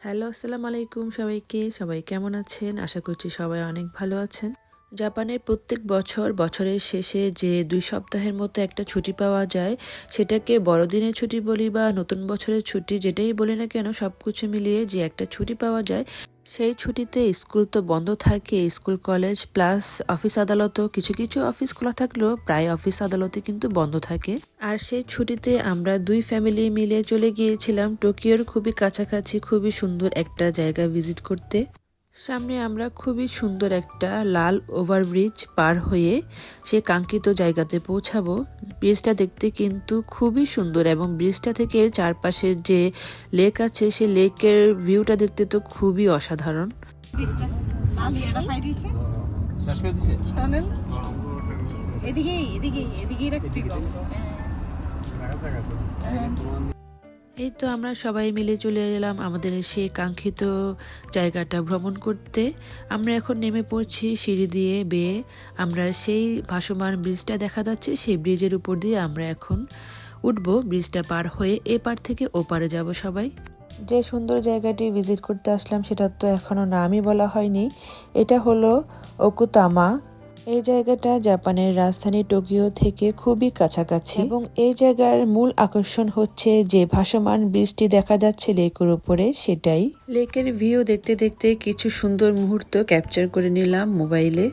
Hello, আসসালামু আলাইকুম সবাইকে। সবাই কেমন আছেন? আশা করছি সবাই অনেক ভালো আছেন। জাপানের প্রত্যেক বছর, বছরের শেষে যে দুই সপ্তাহের মতো একটা ছুটি পাওয়া যায়, সেটাকে বড়দিনের ছুটি বলি বা নতুন বছরের ছুটি, যেটাই বলি না কেন সব কিছু মিলিয়ে যে একটা ছুটি পাওয়া যায় সেই ছুটিতে স্কুল তো বন্ধ থাকে, স্কুল, কলেজ, প্লাস অফিস আদালতও কিছু কিছু অফিস খোলা থাকলেও প্রায় অফিস আদালতে কিন্তু বন্ধ থাকে। আর সেই ছুটিতে আমরা দুই ফ্যামিলি মিলে চলে গিয়েছিলাম, টোকিওর খুবই কাছাকাছি, খুবই সুন্দর একটা জায়গা ভিজিট করতে। সামনে আমরা খুবই সুন্দর একটা লাল ওভারব্রিজ পার হয়ে সে কাঙ্ক্ষিত জায়গাতে পৌঁছাবো। ব্রিজটা দেখতে কিন্তু খুবই সুন্দর এবং ব্রিজটা থেকে চারপাশের যে লেক আছে সে লেকের ভিউটা দেখতে তো খুবই অসাধারণ। এদিকেই এদিকেই এদিকেই রাখতে এই তো আমরা সবাই মিলে চলে এলাম আমাদের সেই কাঙ্ক্ষিত জায়গাটা ভ্রমণ করতে। আমরা এখন নেমে পড়ছি সিঁড়ি দিয়ে বেয়ে। আমরা সেই ভাসমান ব্রিজটা দেখা যাচ্ছে, সেই ব্রিজের উপর দিয়ে আমরা এখন উঠবো। ব্রিজটা পার হয়ে এ পার থেকে ও পারে যাব সবাই। যে সুন্দর জায়গাটি ভিজিট করতে আসলাম সেটা তো এখনও নামই বলা হয়নি। এটা হলো ওকুতামা। এই জায়গাটা জাপানের রাজধানী টোকিও থেকে খুবই কাছাকাছি এবং এই জায়গার মূল আকর্ষণ হচ্ছে যে ভাসমান বৃষ্টি দেখা যাচ্ছে লেকের উপরে, সেটাই। লেকের ভিউ দেখতে দেখতে কিছু সুন্দর মুহূর্ত ক্যাপচার করে নিলাম মোবাইলে।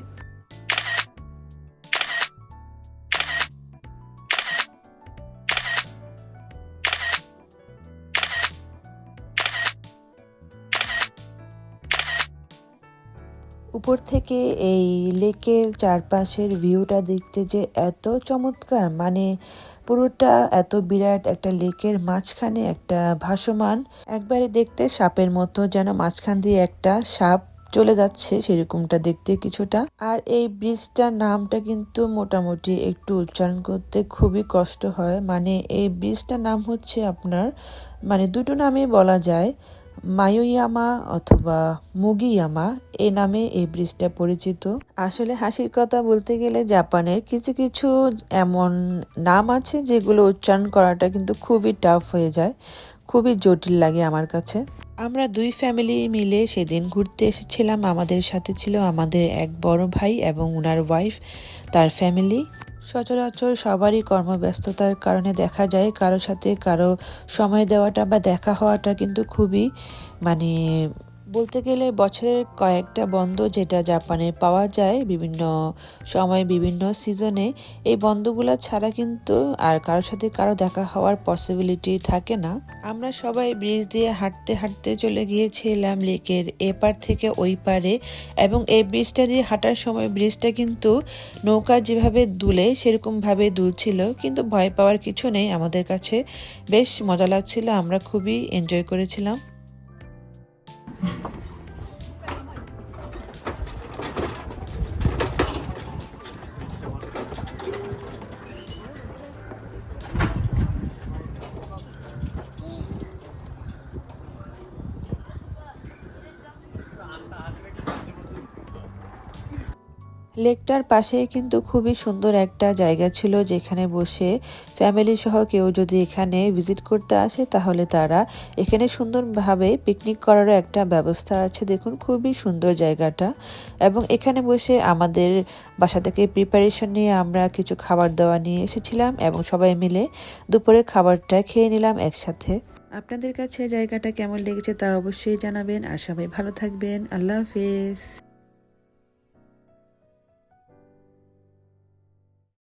উপর থেকে এই লেকের চারপাশের ভিউটা দেখতে যে এত চমৎকার মানে পুরোটা এত বিরাট একটা লেকের মাঝখানে একটা ভাসমান। একবারে দেখতে সাপের মতো যেন মাঝখান দিয়ে একটা সাপ চলে যাচ্ছে সেরকমটা দেখতে কিছুটা। আর এই ব্রিজটার নামটা কিন্তু মোটামুটি একটু উচ্চারণ করতে খুবই কষ্ট হয়। মানে এই ব্রিজটার নাম হচ্ছে আপনার মানে দুটো নামে বলা যায়। মায়ুয়ামা অথবা মুগিয়ামা এই নামে এই ব্রিজটা পরিচিত। আসলে হাসির কথা বলতে গেলে জাপানের কিছু কিছু এমন নাম আছে যেগুলো উচ্চারণ করাটা কিন্তু খুবই টাফ হয়ে যায়, খুবই জটিল লাগে আমার কাছে। আমরা দুই ফ্যামিলি মিলে সেদিন ঘুরতে এসেছিলাম। আমাদের সাথে ছিল আমাদের এক বড় ভাই এবং ওনার ওয়াইফ তার ফ্যামিলি সচরাচর সবারই কর্মব্যস্ততার কারণে দেখা যায় কারও সাথে কারও সময় দেওয়াটা বা দেখা হওয়াটা কিন্তু খুবই মানে বলতে গেলে বছরের কয়েকটা বন্ধ যেটা জাপানে পাওয়া যায় বিভিন্ন সময়, বিভিন্ন সিজনে এই বন্ধগুলো ছাড়া কিন্তু আর কারোর সাথে কারও দেখা হওয়ার পসিবিলিটি থাকে না। আমরা সবাই ব্রিজ দিয়ে হাঁটতে হাঁটতে চলে গিয়েছিলাম লেকের এপার থেকে ওই পারে এবং এই ব্রিজটা দিয়ে হাঁটার সময় ব্রিজটা কিন্তু নৌকা যেভাবে দুলে সেরকমভাবে দুলছিল, কিন্তু ভয় পাওয়ার কিছু নেই। আমাদের কাছে বেশ মজা লাগছিল, আমরা খুবই এনজয় করেছিলাম। লেকটার পাশে কিন্তু খুবই সুন্দর একটা জায়গা ছিল যেখানে বসে ফ্যামিলি সহ কেউ যদি এখানে ভিজিট করতে আসে তাহলে তারা এখানে সুন্দরভাবে পিকনিক করারও একটা ব্যবস্থা আছে। দেখুন, খুবই সুন্দর জায়গাটা। এবং এখানে বসে আমাদের বাসা থেকে প্রিপারেশন নিয়ে আমরা কিছু খাবার দাওয়া নিয়ে এসেছিলাম এবং সবাই মিলে দুপুরের খাবারটা খেয়ে নিলাম একসাথে। আপনাদের কাছে জায়গাটা কেমন লেগেছে তা অবশ্যই জানাবেন। আর সবাই ভালো থাকবেন। আল্লাহ হাফেজ।